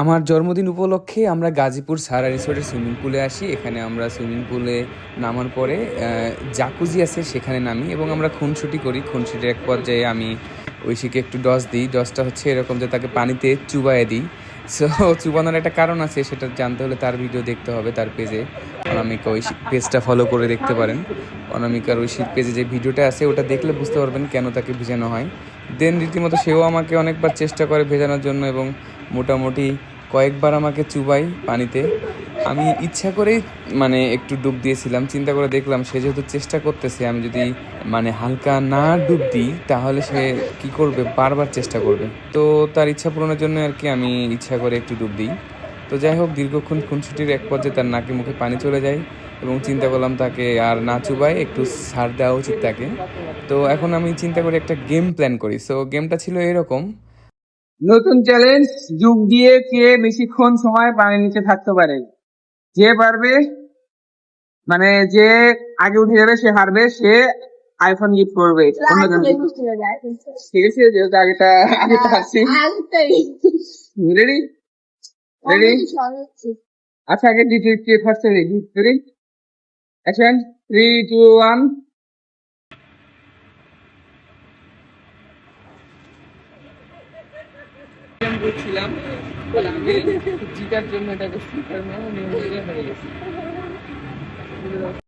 আমার জন্মদিন উপলক্ষে আমরা গাজীপুর সারা রিসোর্টের সুইমিং পুলে আসি, এখানে আমরা সুইমিং পুলে নামার পরে জাকুজি আছে সেখানে নামি এবং আমরা খুনসুটি করি। খুনসুটির এক পর্যায়ে আমি ঐশীকে একটু ডস দিই। ডসটা হচ্ছে এরকম যে তাকে পানিতে চুবাইয়ে দিই। সো চুবানোর একটা কারণ আছে, সেটা জানতে হলে তার ভিডিও দেখতে হবে, তার পেজে অনামিকা ঐশী পেজটা ফলো করে দেখতে পারেন। অনামিকার ঐশীর পেজে যে ভিডিওটা আছে, ওটা দেখলে বুঝতে পারবেন কেন তাকে ভিজানো হয়। দেন রীতিমতো সেও আমাকে অনেকবার চেষ্টা করে ভেজানোর জন্য এবং মোটামুটি কয়েকবার আমাকে চুবাই পানিতে। আমি ইচ্ছা করেই মানে একটু ডুব দিয়েছিলাম, চিন্তা করে দেখলাম সে যেহেতু চেষ্টা করতেছে, আমি যদি মানে হালকা না ডুব দিই, তাহলে সে কি করবে? বারবার চেষ্টা করবে। তো তার ইচ্ছা পূরণের জন্য আর কি আমি ইচ্ছা করে একটু ডুব দিই। তো যাই হোক, দীর্ঘক্ষণ খুনছুটির এক পর্যায়ে তার নাকে মুখে পানি চলে যায় এবং চিন্তা করলাম তাকে আর না চুবাই একটু সার দেওয়া উচিত তাকে। তো এখন আমি চিন্তা করি একটা গেম প্ল্যান করি। সো গেমটা ছিল এরকম নতুন চ্যালেঞ্জ যুগ দিয়ে কে বেশিক্ষণ সময় পানির নিচে থাকতে পারে? যে পারবে মানে যে আগে উঠে যাবে সে হারবে সে আইফোন গিফট করবে। ঠিক আছে যেহেতু আগেটা আসছি। রেডি রেডি আচ্ছা আগে কে first ready ready action three two one আমি জিতার জন্য এটাকে স্পিকার হয়ে গেছি।